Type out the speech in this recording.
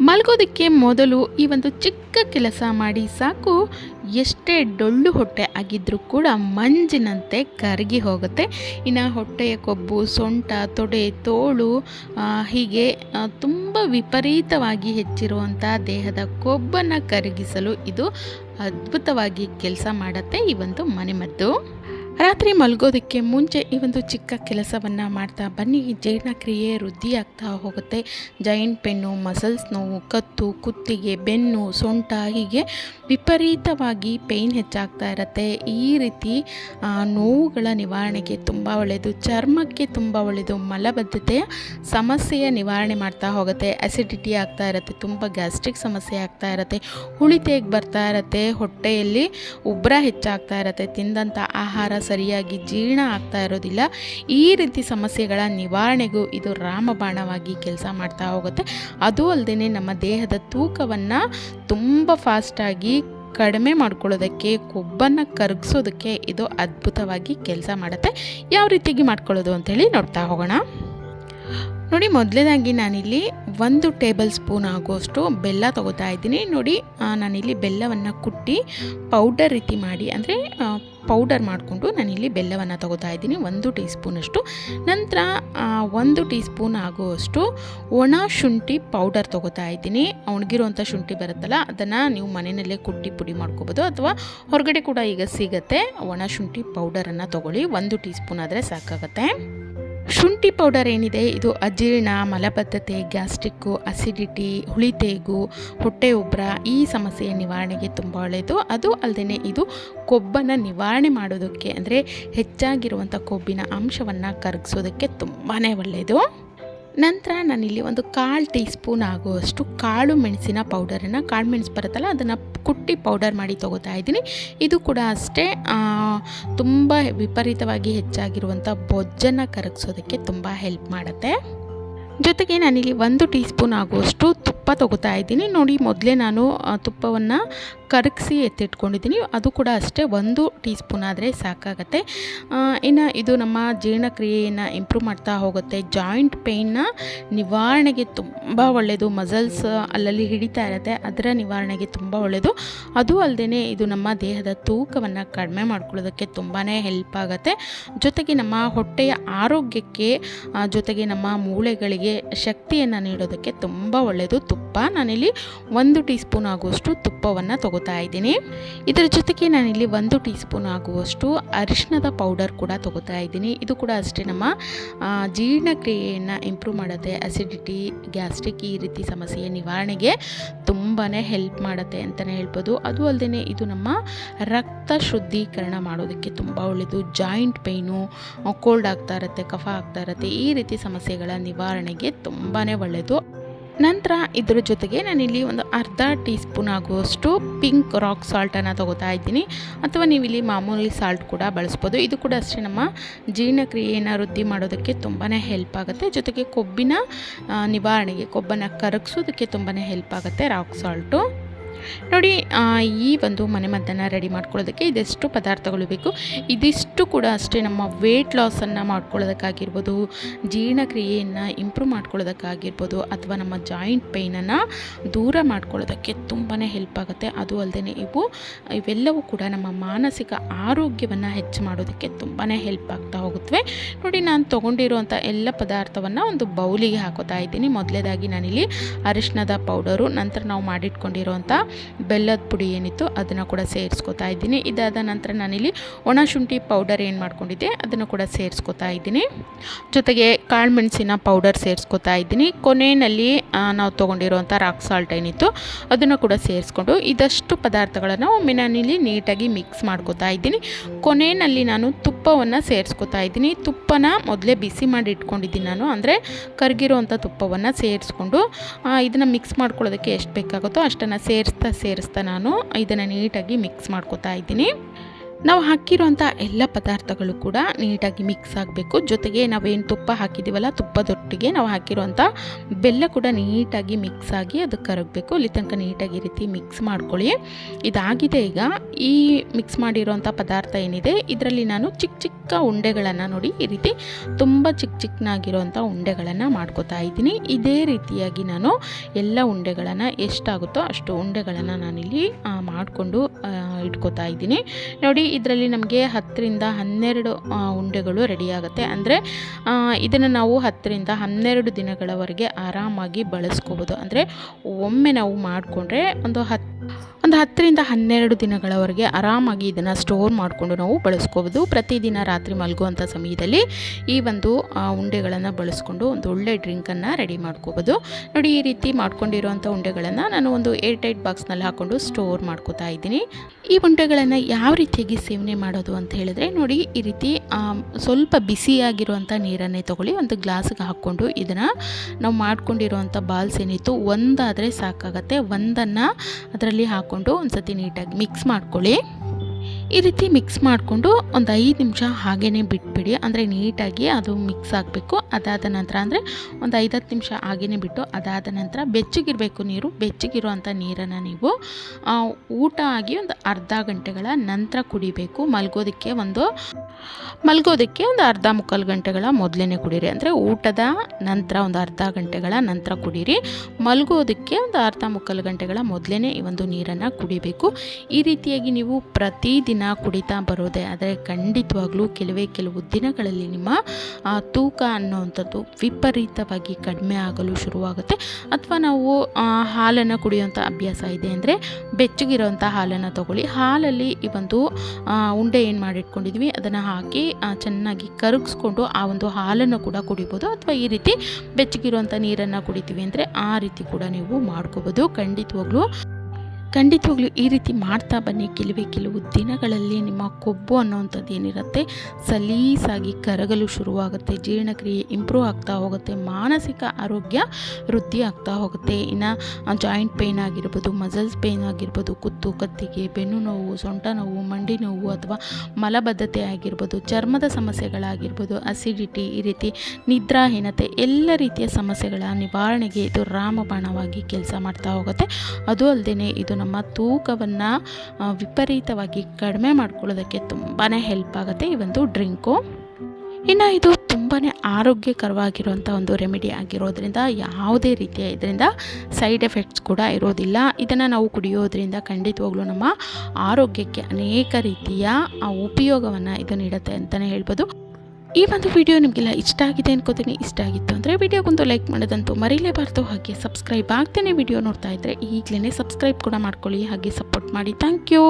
ಮಲಗೋದಕ್ಕೆ ಮೊದಲು ಈ ಒಂದು ಚಿಕ್ಕ ಕೆಲಸ ಮಾಡಿ ಸಾಕು. ಎಷ್ಟೇ ಡೊಳ್ಳು ಹೊಟ್ಟೆ ಆಗಿದ್ದರೂ ಕೂಡ ಮಂಜಿನಂತೆ ಕರಗಿ ಹೋಗುತ್ತೆ. ಇನ್ನು ಹೊಟ್ಟೆಯ ಕೊಬ್ಬು, ಸೊಂಟ, ತೊಡೆ, ತೋಳು ಹೀಗೆ ತುಂಬ ವಿಪರೀತವಾಗಿ ಹೆಚ್ಚಿರುವಂಥ ದೇಹದ ಕೊಬ್ಬನ್ನು ಕರಗಿಸಲು ಇದು ಅದ್ಭುತವಾಗಿ ಕೆಲಸ ಮಾಡುತ್ತೆ ಈ ಒಂದು ಮನೆಮದ್ದು. ರಾತ್ರಿ ಮಲಗೋದಕ್ಕೆ ಮುಂಚೆ ಈ ಒಂದು ಚಿಕ್ಕ ಕೆಲಸವನ್ನು ಮಾಡ್ತಾ ಬನ್ನಿ. ಜೀರ್ಣಕ್ರಿಯೆ ವೃದ್ಧಿಯಾಗ್ತಾ ಹೋಗುತ್ತೆ. ಜಾಯಿಂಟ್ ಪೆನ್ನು, ಮಸಲ್ಸ್ ನೋವು, ಕತ್ತು, ಕುತ್ತಿಗೆ, ಬೆನ್ನು, ಸೊಂಟ ಹೀಗೆ ವಿಪರೀತವಾಗಿ ಪೇಯ್ನ್ ಹೆಚ್ಚಾಗ್ತಾ ಇರುತ್ತೆ. ಈ ರೀತಿ ನೋವುಗಳ ನಿವಾರಣೆಗೆ ತುಂಬ ಒಳ್ಳೆಯದು ಚರ್ಮಕ್ಕೆ ತುಂಬ ಒಳ್ಳೆಯದು ಮಲಬದ್ಧತೆಯ ಸಮಸ್ಯೆಯ ನಿವಾರಣೆ ಮಾಡ್ತಾ ಹೋಗುತ್ತೆ. ಅಸಿಡಿಟಿ ಆಗ್ತಾ ಇರುತ್ತೆ. ತುಂಬ ಗ್ಯಾಸ್ಟ್ರಿಕ್ ಸಮಸ್ಯೆ ಆಗ್ತಾ ಇರುತ್ತೆ. ಹುಳಿತೇಗೆ ಬರ್ತಾ ಇರುತ್ತೆ. ಹೊಟ್ಟೆಯಲ್ಲಿ ಉಬ್ಬರ ಹೆಚ್ಚಾಗ್ತಾ ಇರುತ್ತೆ. ತಿಂದಂಥ ಆಹಾರ ಸರಿಯಾಗಿ ಜೀರ್ಣ ಆಗ್ತಾ ಇರೋದಿಲ್ಲ. ಈ ರೀತಿ ಸಮಸ್ಯೆಗಳ ನಿವಾರಣೆಗೂ ಇದು ರಾಮಬಾಣವಾಗಿ ಕೆಲಸ ಮಾಡ್ತಾ ಹೋಗುತ್ತೆ. ಅದು ಅಲ್ಲದೆ ನಮ್ಮ ದೇಹದ ತೂಕವನ್ನು ತುಂಬ ಫಾಸ್ಟಾಗಿ ಕಡಿಮೆ ಮಾಡ್ಕೊಳ್ಳೋದಕ್ಕೆ, ಕೊಬ್ಬನ್ನು ಕರಗಿಸೋದಕ್ಕೆ ಇದು ಅದ್ಭುತವಾಗಿ ಕೆಲಸ ಮಾಡುತ್ತೆ. ಯಾವ ರೀತಿಯಾಗಿ ಮಾಡ್ಕೊಳ್ಳೋದು ಅಂಥೇಳಿ ನೋಡ್ತಾ ಹೋಗೋಣ. ನೋಡಿ, ಮೊದಲನೇದಾಗಿ ನಾನಿಲ್ಲಿ ಒಂದು ಟೇಬಲ್ ಸ್ಪೂನ್ ಆಗುವಷ್ಟು ಬೆಲ್ಲ ತಗೋತಾ ಇದ್ದೀನಿ. ನೋಡಿ ನಾನಿಲ್ಲಿ ಬೆಲ್ಲವನ್ನು ಕುಟ್ಟಿ ಪೌಡರ್ ರೀತಿ ಮಾಡಿ, ಅಂದರೆ ಪೌಡರ್ ಮಾಡಿಕೊಂಡು ನಾನಿಲ್ಲಿ ಬೆಲ್ಲವನ್ನು ತಗೋತಾ ಇದ್ದೀನಿ. ಒಂದು ಟೀ ಸ್ಪೂನಷ್ಟು ನಂತರ ಒಂದು ಟೀ ಸ್ಪೂನ್ ಆಗುವಷ್ಟು ಒಣ ಶುಂಠಿ ಪೌಡರ್ ತಗೋತಾ ಇದ್ದೀನಿ. ಒಣಗಿರುವಂಥ ಶುಂಠಿ ಬರುತ್ತಲ್ಲ, ಅದನ್ನು ನೀವು ಮನೆಯಲ್ಲೇ ಕುಟ್ಟಿ ಪುಡಿ ಮಾಡ್ಕೋಬೋದು. ಅಥವಾ ಹೊರಗಡೆ ಕೂಡ ಈಗ ಸಿಗುತ್ತೆ. ಒಣ ಶುಂಠಿ ಪೌಡರನ್ನು ತೊಗೊಳ್ಳಿ. ಒಂದು ಟೀ ಸ್ಪೂನ್ ಆದರೆ ಸಾಕಾಗುತ್ತೆ. ಶುಂಠಿ ಪೌಡರ್ ಏನಿದೆ? ಇದು ಅಜೀರ್ಣ, ಮಲಬದ್ಧತೆ, ಗ್ಯಾಸ್ಟ್ರಿಕ್ಕು, ಅಸಿಡಿಟಿ, ಹುಳಿತೇಗು, ಹೊಟ್ಟೆ ಉಬ್ಬರ ಈ ಸಮಸ್ಯೆಯ ನಿವಾರಣೆಗೆ ತುಂಬ ಒಳ್ಳೆಯದು. ಅದು ಅಲ್ಲದೆ ಇದು ಕೊಬ್ಬನ್ನು ನಿವಾರಣೆ ಮಾಡೋದಕ್ಕೆ ಅಂದರೆ ಹೆಚ್ಚಾಗಿರುವಂಥ ಕೊಬ್ಬಿನ ಅಂಶವನ್ನು ಕರಗಿಸೋದಕ್ಕೆ ತುಂಬಾ ಒಳ್ಳೆಯದು. ನಂತರ ನಾನಿಲ್ಲಿ ಒಂದು ಕಾಲು ಟೀ ಸ್ಪೂನ್ ಆಗುವಷ್ಟು ಕಾಳು ಮೆಣಸಿನ ಪೌಡರನ್ನು, ಕಾಳು ಮೆಣಸು ಬರುತ್ತಲ್ಲ ಅದನ್ನು ಕುಟ್ಟಿ ಪೌಡರ್ ಮಾಡಿ ತೊಗೋತಾ ಇದ್ದೀನಿ. ಇದು ಕೂಡ ಅಷ್ಟೇ ತುಂಬ ವಿಪರೀತವಾಗಿ ಹೆಚ್ಚಾಗಿರುವಂಥ ಬೊಜ್ಜನ್ನು ಕರಗಿಸೋದಕ್ಕೆ ತುಂಬ ಹೆಲ್ಪ್ ಮಾಡುತ್ತೆ. ಜೊತೆಗೆ ನಾನಿಲ್ಲಿ ಒಂದು ಟೀ ಸ್ಪೂನ್ ಆಗುವಷ್ಟು ತೊಗೋತಾ ಇದ್ದೀನಿ. ನೋಡಿ, ಮೊದಲೇ ನಾನು ತುಪ್ಪವನ್ನು ಕರಗಿಸಿ ಎತ್ತಿಟ್ಕೊಂಡಿದ್ದೀನಿ. ಅದು ಕೂಡ ಅಷ್ಟೇ, ಒಂದು ಟೀ ಸ್ಪೂನ್ ಆದರೆ ಸಾಕಾಗತ್ತೆ. ಇನ್ನು ಇದು ನಮ್ಮ ಜೀರ್ಣಕ್ರಿಯೆಯನ್ನು ಇಂಪ್ರೂವ್ ಮಾಡ್ತಾ ಹೋಗುತ್ತೆ. ಜಾಯಿಂಟ್ ಪೇಯ್ನ ನಿವಾರಣೆಗೆ ತುಂಬ ಒಳ್ಳೆಯದು ಮಸಲ್ಸ್ ಅಲ್ಲಲ್ಲಿ ಹಿಡಿತಾ ಇರುತ್ತೆ, ಅದರ ನಿವಾರಣೆಗೆ ತುಂಬ ಒಳ್ಳೆಯದು ಅದು ಅಲ್ಲದೆ ಇದು ನಮ್ಮ ದೇಹದ ತೂಕವನ್ನು ಕಡಿಮೆ ಮಾಡ್ಕೊಳ್ಳೋದಕ್ಕೆ ತುಂಬಾ ಹೆಲ್ಪ್ ಆಗುತ್ತೆ. ಜೊತೆಗೆ ನಮ್ಮ ಹೊಟ್ಟೆಯ ಆರೋಗ್ಯಕ್ಕೆ ಜೊತೆಗೆ ನಮ್ಮ ಮೂಳೆಗಳಿಗೆ ಶಕ್ತಿಯನ್ನು ನೀಡೋದಕ್ಕೆ ತುಂಬ ಒಳ್ಳೆಯದು ನಾನಿಲ್ಲಿ ಒಂದು ಟೀ ಸ್ಪೂನ್ ಆಗುವಷ್ಟು ತುಪ್ಪವನ್ನು ತಗೋತಾ ಇದ್ದೀನಿ. ಇದರ ಜೊತೆಗೆ ನಾನಿಲ್ಲಿ ಒಂದು ಟೀ ಸ್ಪೂನ್ ಆಗುವಷ್ಟು ಅರಿಶಿಣದ ಪೌಡರ್ ಕೂಡ ತಗೋತಾ ಇದ್ದೀನಿ. ಇದು ಕೂಡ ಅಷ್ಟೇ ನಮ್ಮ ಜೀರ್ಣಕ್ರಿಯೆಯನ್ನು ಇಂಪ್ರೂವ್ ಮಾಡುತ್ತೆ. ಅಸಿಡಿಟಿ, ಗ್ಯಾಸ್ಟ್ರಿಕ್ ಈ ರೀತಿ ಸಮಸ್ಯೆಯ ನಿವಾರಣೆಗೆ ತುಂಬಾ ಹೆಲ್ಪ್ ಮಾಡುತ್ತೆ ಅಂತಲೇ ಹೇಳ್ಬೋದು. ಅದು ಅಲ್ಲದೆ ಇದು ನಮ್ಮ ರಕ್ತ ಶುದ್ಧೀಕರಣ ಮಾಡೋದಕ್ಕೆ ತುಂಬ ಒಳ್ಳೆಯದು ಜಾಯಿಂಟ್ ಪೈನು ಕೋಲ್ಡ್ ಆಗ್ತಾ ಇರುತ್ತೆ, ಕಫ ಆಗ್ತಾ ಇರುತ್ತೆ, ಈ ರೀತಿ ಸಮಸ್ಯೆಗಳ ನಿವಾರಣೆಗೆ ತುಂಬಾ ಒಳ್ಳೆಯದು ನಂತರ ಇದರ ಜೊತೆಗೆ ನಾನಿಲ್ಲಿ ಒಂದು ಅರ್ಧ ಟೀ ಸ್ಪೂನ್ ಆಗುವಷ್ಟು ಪಿಂಕ್ ರಾಕ್ ಸಾಲ್ಟನ್ನು ತೊಗೋತಾ ಇದ್ದೀನಿ. ಅಥವಾ ನೀವು ಇಲ್ಲಿ ಮಾಮೂಲಿ ಸಾಲ್ಟ್ ಕೂಡ ಬಳಸ್ಬೋದು. ಇದು ಕೂಡ ಅಷ್ಟೇ ನಮ್ಮ ಜೀರ್ಣಕ್ರಿಯೆಯನ್ನು ವೃದ್ಧಿ ಮಾಡೋದಕ್ಕೆ ತುಂಬಾ ಹೆಲ್ಪ್ ಆಗುತ್ತೆ. ಜೊತೆಗೆ ಕೊಬ್ಬಿನ ನಿವಾರಣೆಗೆ ಕೊಬ್ಬನ್ನು ಕರಗಿಸೋದಕ್ಕೆ ತುಂಬಾ ಹೆಲ್ಪ್ ಆಗುತ್ತೆ ರಾಕ್ ಸಾಲ್ಟು. ನೋಡಿ ಈ ಒಂದು ಮನೆಮದ್ದನ್ನು ರೆಡಿ ಮಾಡ್ಕೊಳ್ಳೋದಕ್ಕೆ ಇದೆಷ್ಟು ಪದಾರ್ಥಗಳು ಬೇಕು. ಇದಿಷ್ಟು ಕೂಡ ಅಷ್ಟೇ ನಮ್ಮ ವೆಯ್ಟ್ ಲಾಸನ್ನು ಮಾಡ್ಕೊಳ್ಳೋದಕ್ಕಾಗಿರ್ಬೋದು, ಜೀರ್ಣಕ್ರಿಯೆಯನ್ನು ಇಂಪ್ರೂವ್ ಮಾಡ್ಕೊಳ್ಳೋದಕ್ಕಾಗಿರ್ಬೋದು, ಅಥವಾ ನಮ್ಮ ಜಾಯಿಂಟ್ ಪೈನನ್ನು ದೂರ ಮಾಡ್ಕೊಳ್ಳೋದಕ್ಕೆ ತುಂಬಾ ಹೆಲ್ಪ್ ಆಗುತ್ತೆ. ಅದು ಅಲ್ಲದೆ ಇವು, ಇವೆಲ್ಲವೂ ಕೂಡ ನಮ್ಮ ಮಾನಸಿಕ ಆರೋಗ್ಯವನ್ನು ಹೆಚ್ಚು ಮಾಡೋದಕ್ಕೆ ತುಂಬಾ ಹೆಲ್ಪ್ ಆಗ್ತಾ ಹೋಗುತ್ತವೆ ನೋಡಿ, ನಾನು ತೊಗೊಂಡಿರುವಂಥ ಎಲ್ಲ ಪದಾರ್ಥವನ್ನು ಒಂದು ಬೌಲಿಗೆ ಹಾಕೋತಾ ಇದ್ದೀನಿ. ಮೊದಲೇದಾಗಿ ನಾನಿಲ್ಲಿ ಅರಿಶಿನದ ಪೌಡರು ನಂತರ ನಾವು ಮಾಡಿಟ್ಕೊಂಡಿರುವಂಥ ಬೆಲ್ಲದ ಪುಡಿ ಏನಿತ್ತು ಅದನ್ನು ಕೂಡ ಸೇರಿಸ್ಕೊತಾ ಇದ್ದೀನಿ. ಇದಾದ ನಂತರ ನಾನಿಲ್ಲಿ ಒಣ ಶುಂಠಿ ಪೌಡರ್ ಏನು ಮಾಡ್ಕೊಂಡಿದ್ದೆ ಅದನ್ನು ಕೂಡ ಸೇರಿಸ್ಕೊತಾ ಇದ್ದೀನಿ. ಜೊತೆಗೆ ಕಾಳುಮೆಣಸಿನ ಪೌಡರ್ ಸೇರಿಸ್ಕೊತಾ ಇದ್ದೀನಿ. ಕೊನೆಯಲ್ಲಿ ನಾವು ತೊಗೊಂಡಿರುವಂಥ ರಾಕ್ ಸಾಲ್ಟ್ ಏನಿತ್ತು ಅದನ್ನು ಕೂಡ ಸೇರಿಸ್ಕೊಂಡು ಇದಷ್ಟು ಪದಾರ್ಥಗಳನ್ನು ಒಮ್ಮೆ ನಾನಿಲ್ಲಿ ನೀಟಾಗಿ ಮಿಕ್ಸ್ ಮಾಡ್ಕೊತಾ ಇದ್ದೀನಿ. ಕೊನೆಯಲ್ಲಿ ನಾನು ತುಪ್ಪವನ್ನು ಸೇರಿಸ್ಕೊತಾ ಇದ್ದೀನಿ. ತುಪ್ಪನ ಮೊದಲೇ ಬಿಸಿ ಮಾಡಿ ಇಟ್ಕೊಂಡಿದ್ದೀನಿ ನಾನು. ಅಂದರೆ ಕರಗಿರುವಂಥ ತುಪ್ಪವನ್ನು ಸೇರಿಸ್ಕೊಂಡು ಇದನ್ನು ಮಿಕ್ಸ್ ಮಾಡ್ಕೊಳ್ಳೋದಕ್ಕೆ ಎಷ್ಟು ಬೇಕಾಗುತ್ತೋ ಅಷ್ಟನ್ನು ಸೇರಿಸ್ತಾ ಸೇರಿಸ್ತಾ ನಾನು ಇದನ್ನು ನೀಟಾಗಿ ಮಿಕ್ಸ್ ಮಾಡ್ಕೊತಾ ಇದ್ದೀನಿ. ನಾವು ಹಾಕಿರುವಂಥ ಎಲ್ಲ ಪದಾರ್ಥಗಳು ಕೂಡ ನೀಟಾಗಿ ಮಿಕ್ಸ್ ಆಗಬೇಕು. ಜೊತೆಗೆ ನಾವೇನು ತುಪ್ಪ ಹಾಕಿದ್ದೀವಲ್ಲ ತುಪ್ಪದೊಟ್ಟಿಗೆ ನಾವು ಹಾಕಿರುವಂಥ ಬೆಲ್ಲ ಕೂಡ ನೀಟಾಗಿ ಮಿಕ್ಸ್ ಆಗಿ ಅದು ಕರಗಬೇಕು. ಅಲ್ಲಿ ತನಕ ನೀಟಾಗಿ ರೀತಿ ಮಿಕ್ಸ್ ಮಾಡ್ಕೊಳ್ಳಿ. ಇದಾಗಿದೆ ಈಗ ಈ ಮಿಕ್ಸ್ ಮಾಡಿರೋಂಥ ಪದಾರ್ಥ ಏನಿದೆ, ಇದರಲ್ಲಿ ನಾನು ಚಿಕ್ಕ ಚಿಕ್ಕ ಉಂಡೆಗಳನ್ನು ನೋಡಿ ಈ ರೀತಿ ತುಂಬ ಚಿಕ್ಕ ಚಿಕ್ಕನಾಗಿರೋವಂಥ ಉಂಡೆಗಳನ್ನು ಮಾಡ್ಕೋತಾ ಇದ್ದೀನಿ. ಇದೇ ರೀತಿಯಾಗಿ ನಾನು ಎಲ್ಲ ಉಂಡೆಗಳನ್ನು ಎಷ್ಟಾಗುತ್ತೋ ಅಷ್ಟು ಉಂಡೆಗಳನ್ನು ನಾನಿಲ್ಲಿ ಮಾಡಿಕೊಂಡು ಇಟ್ಕೋತಾ ಇದ್ದೀನಿ. ನೋಡಿ, ಇದರಲ್ಲಿ ನಮಗೆ ಹತ್ತರಿಂದ ಹನ್ನೆರಡು ಉಂಡೆಗಳು ರೆಡಿಯಾಗುತ್ತೆ ಅಂದರೆ ಇದನ್ನು ನಾವು ಹತ್ತರಿಂದ ಹನ್ನೆರಡು ದಿನಗಳವರೆಗೆ ಆರಾಮಾಗಿ ಬಳಸ್ಕೋಬೋದು. ಅಂದರೆ ಒಮ್ಮೆ ನಾವು ಮಾಡಿಕೊಂಡ್ರೆ ಒಂದು ಹತ್ತು ಒಂದು ಹತ್ತರಿಂದ ಹನ್ನೆರಡು ದಿನಗಳವರೆಗೆ ಆರಾಮಾಗಿ ಇದನ್ನು ಸ್ಟೋರ್ ಮಾಡಿಕೊಂಡು ನಾವು ಬಳಸ್ಕೋಬೋದು. ಪ್ರತಿದಿನ ರಾತ್ರಿ ಮಲಗುವಂಥ ಸಮಯದಲ್ಲಿ ಈ ಒಂದು ಉಂಡೆಗಳನ್ನು ಬಳಸ್ಕೊಂಡು ಒಂದು ಒಳ್ಳೆ ಡ್ರಿಂಕನ್ನು ರೆಡಿ ಮಾಡ್ಕೋಬೋದು. ನೋಡಿ, ಈ ರೀತಿ ಮಾಡ್ಕೊಂಡಿರುವಂಥ ಉಂಡೆಗಳನ್ನು ನಾನು ಒಂದು ಏರ್ ಟೈಟ್ ಬಾಕ್ಸ್ನಲ್ಲಿ ಹಾಕ್ಕೊಂಡು ಸ್ಟೋರ್ ಮಾಡ್ಕೋತಾ ಇದ್ದೀನಿ. ಈ ಉಂಡೆಗಳನ್ನು ಯಾವ ರೀತಿಯಾಗಿ ಸೇವನೆ ಮಾಡೋದು ಅಂತ ಹೇಳಿದ್ರೆ, ನೋಡಿ, ಈ ರೀತಿ ಸ್ವಲ್ಪ ಬಿಸಿಯಾಗಿರುವಂಥ ನೀರನ್ನೇ ತೊಗೊಳ್ಳಿ, ಒಂದು ಗ್ಲಾಸ್ಗೆ ಹಾಕ್ಕೊಂಡು ಇದನ್ನು ನಾವು ಮಾಡ್ಕೊಂಡಿರುವಂಥ ಬಾಲ್ಸ್ ಏನಿತ್ತು, ಒಂದಾದರೆ ಸಾಕಾಗತ್ತೆ. ಒಂದನ್ನು ಅದರಲ್ಲಿ ಹಾಕ್ಕೊಂಡು ಒಂದು ಸತಿ ನೀಟಾಗಿ ಮಿಕ್ಸ್ ಮಾಡ್ಕೊಳ್ಳಿ. ಈ ರೀತಿ ಮಿಕ್ಸ್ ಮಾಡಿಕೊಂಡು ಒಂದು ಐದು ನಿಮಿಷ ಹಾಗೇ ಬಿಟ್ಬಿಡಿ. ಅಂದರೆ ನೀಟಾಗಿ ಅದು ಮಿಕ್ಸ್ ಆಗಬೇಕು. ಅದಾದ ನಂತರ ಅಂದರೆ ಒಂದು ಐದತ್ತು ನಿಮಿಷ ಹಾಗೇ ಬಿಟ್ಟು ಅದಾದ ನಂತರ ಬೆಚ್ಚಗಿರಬೇಕು ನೀರು. ಬೆಚ್ಚಗಿರುವಂಥ ನೀರನ್ನು ನೀವು ಊಟ ಆಗಿ ಒಂದು ಅರ್ಧ ಗಂಟೆಗಳ ನಂತರ ಕುಡಿಬೇಕು. ಮಲ್ಗೋದಕ್ಕೆ ಒಂದು ಮಲ್ಗೋದಕ್ಕೆ ಒಂದು ಅರ್ಧ ಮುಕ್ಕಾಲು ಗಂಟೆಗಳ ಮೊದಲೇ ಕುಡೀರಿ. ಅಂದರೆ ಊಟದ ನಂತರ ಒಂದು ಅರ್ಧ ಗಂಟೆಗಳ ನಂತರ ಕುಡೀರಿ. ಮಲ್ಗೋದಕ್ಕೆ ಒಂದು ಅರ್ಧ ಮುಕ್ಕಾಲು ಗಂಟೆಗಳ ಮೊದಲೇ ಈ ಒಂದು ನೀರನ್ನು ಕುಡಿಬೇಕು. ಈ ರೀತಿಯಾಗಿ ನೀವು ಪ್ರತಿದಿನ ಕುಡಿತಾ ಬರೋದೇ ಆದರೆ ಖಂಡಿತವಾಗ್ಲೂ ಕೆಲವೇ ಕೆಲವು ದಿನಗಳಲ್ಲಿ ನಿಮ್ಮ ತೂಕ ಅನ್ನೋವಂಥದ್ದು ವಿಪರೀತವಾಗಿ ಕಡಿಮೆ ಆಗಲು ಶುರುವಾಗುತ್ತೆ. ಅಥವಾ ನಾವು ಹಾಲನ್ನು ಕುಡಿಯುವಂಥ ಅಭ್ಯಾಸ ಇದೆ ಅಂದರೆ ಬೆಚ್ಚಗಿರೋಂಥ ಹಾಲನ್ನು ತಗೊಳ್ಳಿ. ಹಾಲಲ್ಲಿ ಈ ಒಂದು ಉಂಡೆ ಏನು ಮಾಡಿಟ್ಕೊಂಡಿದ್ವಿ, ಅದನ್ನು ಹಾಕಿ ಚೆನ್ನಾಗಿ ಕರಗಿಸ್ಕೊಂಡು ಆ ಒಂದು ಹಾಲನ್ನು ಕೂಡ ಕುಡಿಬೋದು. ಅಥವಾ ಈ ರೀತಿ ಬೆಚ್ಚಗಿರುವಂಥ ನೀರನ್ನು ಕುಡಿತೀವಿ ಅಂದರೆ ಆ ರೀತಿ ಕೂಡ ನೀವು ಮಾಡ್ಕೋಬೋದು. ಖಂಡಿತವಾಗ್ಲೂ ಖಂಡಿತವಾಗ್ಲೂ ಈ ರೀತಿ ಮಾಡ್ತಾ ಬನ್ನಿ. ಕೆಲವೇ ಕೆಲವು ದಿನಗಳಲ್ಲಿ ನಿಮ್ಮ ಕೊಬ್ಬು ಅನ್ನೋವಂಥದ್ದು ಏನಿರುತ್ತೆ, ಸಲೀಸಾಗಿ ಕರಗಲು ಶುರುವಾಗುತ್ತೆ. ಜೀರ್ಣಕ್ರಿಯೆ ಇಂಪ್ರೂವ್ ಆಗ್ತಾ ಹೋಗುತ್ತೆ. ಮಾನಸಿಕ ಆರೋಗ್ಯ ವೃದ್ಧಿ ಆಗ್ತಾ ಹೋಗುತ್ತೆ. ಇನ್ನು ಜಾಯಿಂಟ್ ಪೇಯ್ನ್ ಆಗಿರ್ಬೋದು ಮಸಲ್ಸ್ ಪೇಯ್ನ್ ಆಗಿರ್ಬೋದು, ಕುತ್ತು, ಕತ್ತಿಗೆ, ಬೆನ್ನು ನೋವು, ಸೊಂಟ ನೋವು, ಮಂಡಿ ನೋವು ಅಥವಾ ಮಲಬದ್ಧತೆ ಆಗಿರ್ಬೋದು, ಚರ್ಮದ ಸಮಸ್ಯೆಗಳಾಗಿರ್ಬೋದು ಅಸಿಡಿಟಿ ಈ ರೀತಿ ನಿದ್ರಾಹೀನತೆ ಎಲ್ಲ ರೀತಿಯ ಸಮಸ್ಯೆಗಳ ನಿವಾರಣೆಗೆ ಇದು ರಾಮಬಾಣವಾಗಿ ಕೆಲಸ ಮಾಡ್ತಾ ಹೋಗುತ್ತೆ. ಅದು ಅಲ್ಲದೆ ಇದು ನಮ್ಮ ತೂಕವನ್ನು ವಿಪರೀತವಾಗಿ ಕಡಿಮೆ ಮಾಡ್ಕೊಳ್ಳೋದಕ್ಕೆ ತುಂಬಾ ಹೆಲ್ಪ್ ಆಗುತ್ತೆ ಈ ಒಂದು ಡ್ರಿಂಕು ಇನ್ನು ಇದು ತುಂಬಾ ಆರೋಗ್ಯಕರವಾಗಿರುವಂಥ ಒಂದು ರೆಮಿಡಿ ಆಗಿರೋದ್ರಿಂದ, ಯಾವುದೇ ರೀತಿಯ ಇದರಿಂದ ಸೈಡ್ ಎಫೆಕ್ಟ್ಸ್ ಕೂಡ ಇರೋದಿಲ್ಲ. ಇದನ್ನು ನಾವು ಕುಡಿಯೋದ್ರಿಂದ ಖಂಡಿತವಾಗ್ಲೂ ನಮ್ಮ ಆರೋಗ್ಯಕ್ಕೆ ಅನೇಕ ರೀತಿಯ ಉಪಯೋಗವನ್ನು ಇದು ನೀಡುತ್ತೆ ಅಂತಲೇ ಹೇಳ್ಬೋದು. ಈ ಒಂದು ವಿಡಿಯೋ ನಿಮಗೆಲ್ಲ ಇಷ್ಟ ಆಗಿದೆ ಅನ್ಕೋತೀನಿ. ಇಷ್ಟ ಆಗಿತ್ತು ಅಂದರೆ ವಿಡಿಯೋಗೊಂದು ಲೈಕ್ ಮಾಡೋದಂತೂ ಮರೀಲೇಬಾರ್ದು. ಹಾಗೆ ಸಬ್ಸ್ಕ್ರೈಬ್ ಆಗ್ತೇನೆ ವಿಡಿಯೋ ನೋಡ್ತಾ ಇದ್ದರೆ ಈಗಲೇ ಸಬ್ಸ್ಕ್ರೈಬ್ ಕೂಡ ಮಾಡ್ಕೊಳ್ಳಿ. ಹಾಗೆ ಸಪೋರ್ಟ್ ಮಾಡಿ. Thank you.